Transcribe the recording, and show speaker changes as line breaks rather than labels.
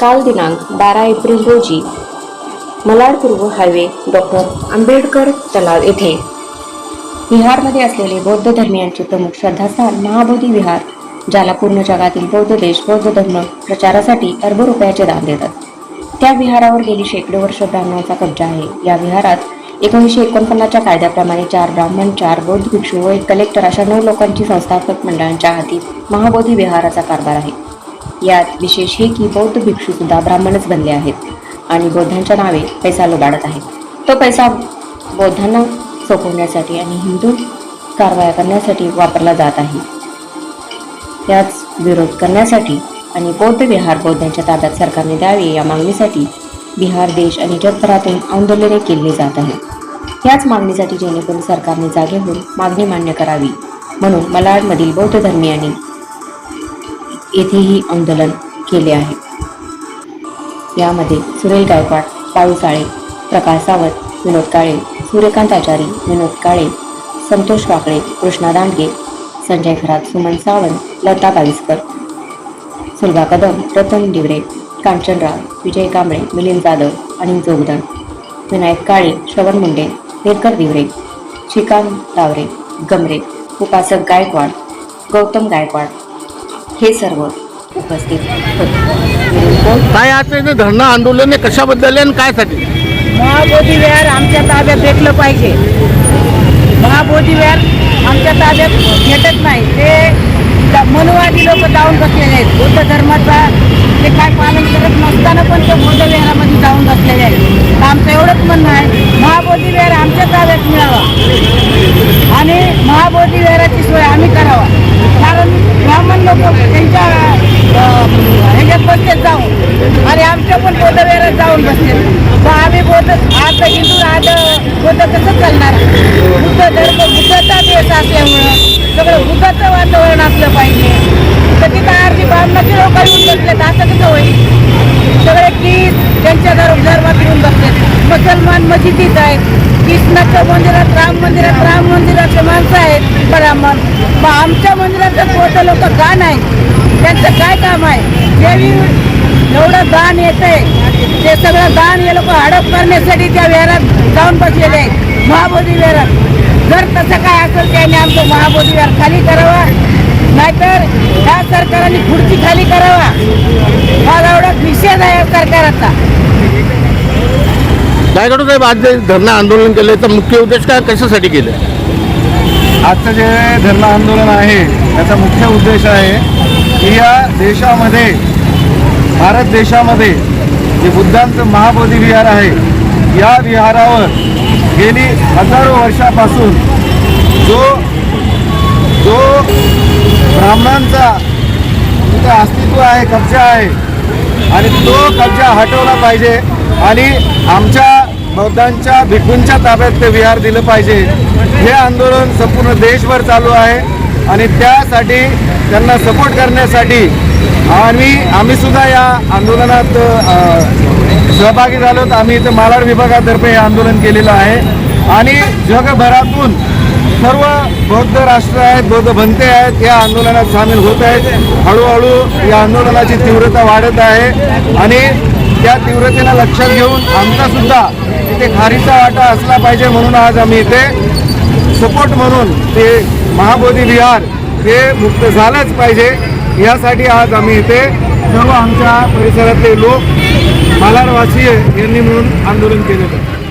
काल दिनांक बारा एप्रिल रोजी मलाडपूर्व हायवे डॉक्टर आंबेडकर तलाव येथे. बिहारमध्ये असलेले बौद्ध धर्मियांचे प्रमुख श्रद्धास्थान महाबोधी विहार ज्याला पूर्ण जगातील बौद्ध देश बौद्ध धर्म प्रचारासाठी अर्ब रुपयाचे दान देतात. त्या विहारावर गेली शेकडो वर्ष ब्राह्मणांचा कब्जा आहे. या विहारात एकोणीसशे एकोणपन्नासच्या कायद्याप्रमाणे चार ब्राह्मण चार बौद्ध भिक्षू व एक कलेक्टर अशा नऊ लोकांची संस्थापक मंडळांच्या हाती महाबोधी विहाराचा कारभार आहे. यात विशेष हे की बौद्ध भिक्षू सुद्धा ब्राह्मणच बनले आहेत आणि बौद्धांच्या नावे पैसा लुबाडत आहे तो पैसा बौद्धांना सोपवण्यासाठी आणि हिंदू कारवाया करण्यासाठी वापरला जात आहे. याच विरोध करण्यासाठी आणि बौद्ध विहार बौद्धांच्या ताब्यात सरकारने द्यावे या मागणीसाठी बिहार देश आणि जगभरातून आंदोलने केली जात आहे याच मागणीसाठी जेणेकरून सरकारने जागे होऊन मागणी मान्य करावी. म्हणून मलाडमधील बौद्ध धर्मियांनी येथेही आंदोलन केले आहे. यामध्ये सुरेल गायकवाड पाळू प्रकाश सावंत विनोद काळे सूर्यकांत आचारी विनोद काळे संतोष वाकळे कृष्णा दांडगे संजय खरात सुमन सावंत लता बाविस्कर सुलभा कदम रतन दिवरे कांचनराव विजय कांबळे मिलिंद जाधव आणि जोगदण विनायक काळे श्रवण मुंडे नेरकर दिवरे श्रीकांत तावरे गमरे उपासक गायकवाड गौतम गायकवाड हे सर्व उपस्थित होते.
काय आता इथे धरणं आंदोलन आहे कशाबद्दल आहे आणि कायसाठी?
महाबोधी विहार आमच्या ताब्यात भेटलं पाहिजे. महाबोधी विहार आमच्या ताब्यात भेटत नाही. ते मनुवादी लोक जाऊन बसलेले आहेत. बुद्ध धर्माचा ते काय पालन करत नसताना पण ते बौद्ध विहारामध्ये जाऊन बसलेले आहेत तर आमचं एवढंच म्हणणं आहे महाबोधी विहार आमच्या ताब्यात मिळावा आणि महाबोधी विहाराची सोय आम्ही करावा कारण ब्राह्मण लोक त्यांच्या अं, ह्याच्यात बसतात जाऊन आणि आमच्या पण बौद्ध विहारात जाऊन बसतात तर आम्ही बौद्ध आता हिंदू आता कसं चालणार? बुद्ध धर्म बुद्धाचा देश असल्यामुळं सगळं बुद्धाचं वातावरण असलं पाहिजे. तर तिथं अर्धी ब्राह्मणाचे लोक येऊन बसलेत असं कसं होईल? सगळे कीस त्यांच्या धर्म धर्मात येऊन बसलेत. मुसलमान मशिदीत आहेत. कृष्णाच्या मंदिरात राम मंदिरात राम मंदिराचे माणसं आहेत ब्राह्मण. मग आमच्या मंदिरात जर लोक का नाही त्यांचं काय काम आहे? देवी एवढं दान येतंय. ते सगळं दान हे लोक हडप करण्यासाठी त्या विहारात जाऊन बसलेले आहेत. महाबोधी विहारात. जर तसं काय असेल त्याने आमचं महाबोधी विहार खाली करावा. नाहीतर ह्या सरकारने खुर्ची खाली करावा. माझा एवढा निषेध आहे या सरकाराचा.
गायकवाड साहेब आज जे धरणं आंदोलन केलं तर मुख्य उद्देश काय? कशासाठी केलं
आजचं जे धरणं आंदोलन आहे त्याचा मुख्य उद्देश आहे की या देशामध्ये भारत देशामध्ये जे बुद्धांचं महाबोधी विहार आहे या विहारावर गेली हजारो वर्षापासून जो जो ब्राह्मणांचा तिथं अस्तित्व आहे कब्जा आहे आणि तो कब्जा हटवला पाहिजे आणि आमच्या बौद्धांच्या भिक्खूंच्या ताब्यात ते विहार दिलं पाहिजे. हे आंदोलन संपूर्ण देशभर चालू आहे आणि त्यासाठी त्यांना सपोर्ट करण्यासाठी आणि आम्ही सुद्धा या आंदोलनात सहभागी झालो. आम्ही इथं मालाड विभागातर्फे हे आंदोलन केलेलं आहे. आणि जगभरातून सर्व बौद्ध राष्ट्र आहेत बौद्ध भंते आहेत या आंदोलनात सामील होत आहेत. हळूहळू या आंदोलनाची तीव्रता वाढत आहे. आणि त्या तीव्रतेला लक्षात घेऊन आमचा सुद्धा इथे खारीचा वाटा असला पाहिजे म्हणून आज आम्ही इथे सपोर्ट म्हणून ते महाबोधी विहार ते मुक्त झालंच पाहिजे. यासाठी आज आम्ही इथे सर्व आमच्या परिसरातले लोक मालाडवासीय यांनी मिळून आंदोलन केलेलं